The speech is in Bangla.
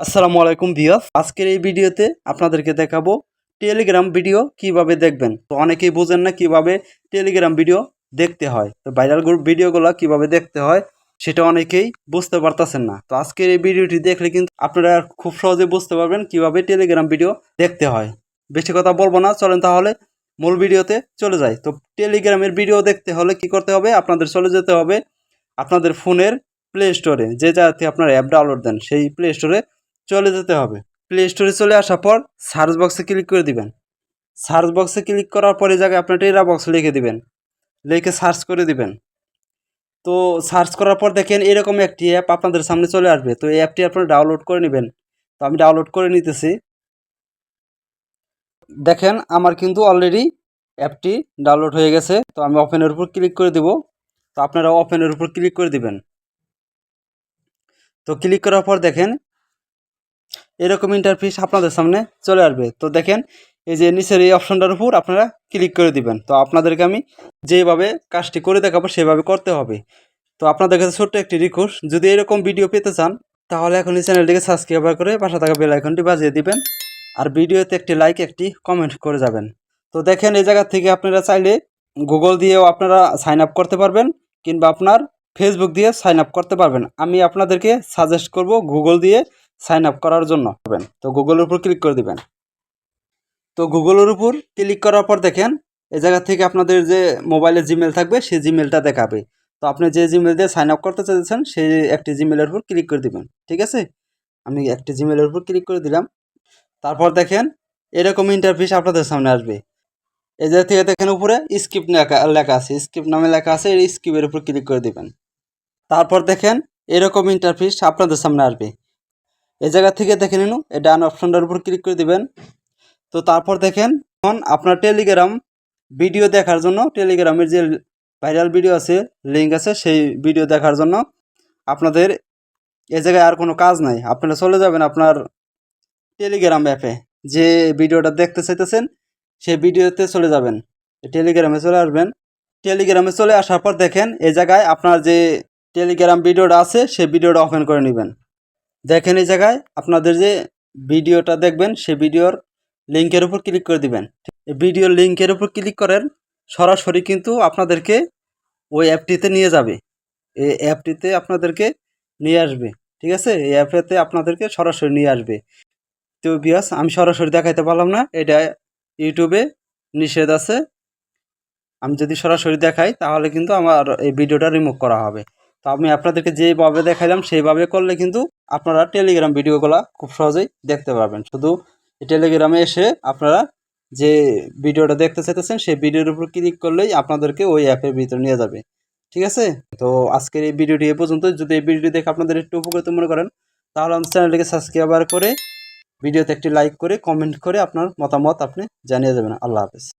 আসসালামু আলাইকুম ভিউয়ার্স। আজকের এই ভিডিওতে আপনাদেরকে দেখাবো টেলিগ্রাম ভিডিও কীভাবে দেখবেন। তো অনেকেই বোঝেন না কীভাবে টেলিগ্রাম ভিডিও দেখতে হয়। তো ভাইরাল গ্রুপ ভিডিওগুলো কীভাবে দেখতে হয়, সেটা অনেকেই বুঝতে পারতেছেন না। তো আজকের এই ভিডিওটি দেখলে কিন্তু আপনারা খুব সহজে বুঝতে পারবেন কীভাবে টেলিগ্রাম ভিডিও দেখতে হয়। বেশি কথা বলব না, চলেন তাহলে মূল ভিডিওতে চলে যাই। তো টেলিগ্রামের ভিডিও দেখতে হলে কি করতে হবে? আপনাদের চলে যেতে হবে আপনাদের ফোনের প্লে স্টোরে যে জায়গাতে আপনার অ্যাপ ডাউনলোড দেন, সেই প্লে স্টোরে চলে যেতে হবে। প্লে স্টোরে চলে আসার পর সার্চ বক্সে ক্লিক করে দিবেন। সার্চ বক্সে ক্লিক করার পরে জায়গায় আপনার টেরা বক্স লিখে দিবেন। লিখে সার্চ করে দিবেন। তো সার্চ করার পর দেখেন এরকম একটি অ্যাপ আপনাদের সামনে চলে আসবে। তো এই অ্যাপটি আপনারা ডাউনলোড করে নেবেন। তো আমি ডাউনলোড করে নিতেছি। দেখেন আমার কিন্তু অলরেডি অ্যাপটি ডাউনলোড হয়ে গেছে। তো আমি ওপেনের উপর ক্লিক করে দিব। তো আপনারা ওপেনের উপর ক্লিক করে দিবেন। তো ক্লিক করার পর দেখেন এরকম ইন্টারফেস আপনাদের সামনে চলে আসবে। তো দেখেন, এই যে নিচের এই অপশনটার উপর আপনারা ক্লিক করে দিবেন। তো আপনাদেরকে আমি যেভাবে কাজটি করে দেখাবো, সেভাবে করতে হবে। তো আপনাদের কাছে ছোট্ট একটি রিকোয়েস্ট যদি এরকম ভিডিও পেতে চান, তাহলে এখন এই চ্যানেলটিকে সাবস্ক্রাইব করে পাশে থাকা বেল আইকনটি বাজিয়ে দিবেন। আর ভিডিওতে একটি লাইক একটি কমেন্ট করে যাবেন। তো দেখেন, এই জায়গা থেকে আপনারা চাইলে গুগল দিয়েও আপনারা সাইন আপ করতে পারবেন, কিংবা আপনার ফেসবুক দিয়ে সাইন আপ করতে পারবেন। আমি আপনাদেরকে সাজেস্ট করব গুগল দিয়ে সাইন আপ করার জন্য তো গুগলের উপর ক্লিক করে দিবেন। তো গুগলের উপর ক্লিক করার পর দেখেন, এই জায়গা থেকে আপনাদের যে মোবাইলে জিমেল থাকবে, সেই জিমেলটা দেখাবে। তো আপনি যে জিমেল দিয়ে সাইন আপ করতে চাইছেন, সেই একটি জিমেলের উপর ক্লিক করে দিবেন। ঠিক আছে? আমি একটি জিমেলের উপর ক্লিক করে দিলাম। তারপর দেখেন, এরকম ইন্টারফেস আপনাদের সামনে আসবে। এই জায়গা থেকে দেখেন উপরে স্কিপ লেখা আছে। স্কিপ নামে লেখা আছে, এই স্কিপের উপর ক্লিক করে দিবেন। তারপর দেখেন, এরকম ইন্টারফেস আপনাদের সামনে আসবে। এই জায়গা থেকে দেখে নিন, এই ডান অপশনটার উপর ক্লিক করে দিবেন। তো তারপর দেখেন, এখন আপনার টেলিগ্রাম ভিডিও দেখার জন্য টেলিগ্রামের যে ভাইরাল ভিডিও আছে লিঙ্ক আছে, সেই ভিডিও দেখার জন্য আপনাদের এ জায়গায় আর কোনো কাজ নাই। আপনারা চলে যাবেন আপনার টেলিগ্রাম অ্যাপে যে ভিডিওটা দেখতে চাইতেছেন, সেই ভিডিওতে চলে যাবেন। টেলিগ্রামে চলে আসবেন। টেলিগ্রামে চলে আসার পর দেখেন, এই জায়গায় আপনার যে টেলিগ্রাম ভিডিওটা আছে, সেই ভিডিওটা ওপেন করে নেবেন। দেখেন এই জায়গায় আপনাদের যে ভিডিওটা দেখবেন, সেই ভিডিওর লিঙ্কের উপর ক্লিক করে দিবেন। এই ভিডিওর লিঙ্কের উপর ক্লিক করেন, সরাসরি কিন্তু আপনাদেরকে ওই অ্যাপটিতে নিয়ে যাবে। এই অ্যাপটিতে আপনাদেরকে নিয়ে আসবে, ঠিক আছে? এই অ্যাপেতে আপনাদেরকে সরাসরি নিয়ে আসবে। তো বিয়াস আমি সরাসরি দেখাইতে পারলাম না, এটা ইউটিউবে নিষেধ আছে। আমি যদি সরাসরি দেখাই, তাহলে কিন্তু আমার এই ভিডিওটা রিমুভ করা হবে। তো আমি আপনাদেরকে যেভাবে দেখাইলাম, সেইভাবে করলে কিন্তু আপনারা টেলিগ্রাম ভিডিওগুলো খুব সহজেই দেখতে পারবেন। শুধু টেলিগ্রামে এসে আপনারা যে ভিডিওটা দেখতে চাইতেছেন, সেই ভিডিওর উপর ক্লিক করলেই আপনাদেরকে ওই অ্যাপের ভিতরে নিয়ে যাবে। ঠিক আছে? তো আজকের এই ভিডিওটি এ পর্যন্ত। যদি এই ভিডিওটি দেখে আপনাদের একটু উপকৃত মনে করেন, তাহলে আমাদের চ্যানেলটিকে সাবস্ক্রাইব করে, ভিডিওতে একটি লাইক করে কমেন্ট করে আপনার মতামত আপনি জানিয়ে দেবেন। আল্লাহ হাফেজ।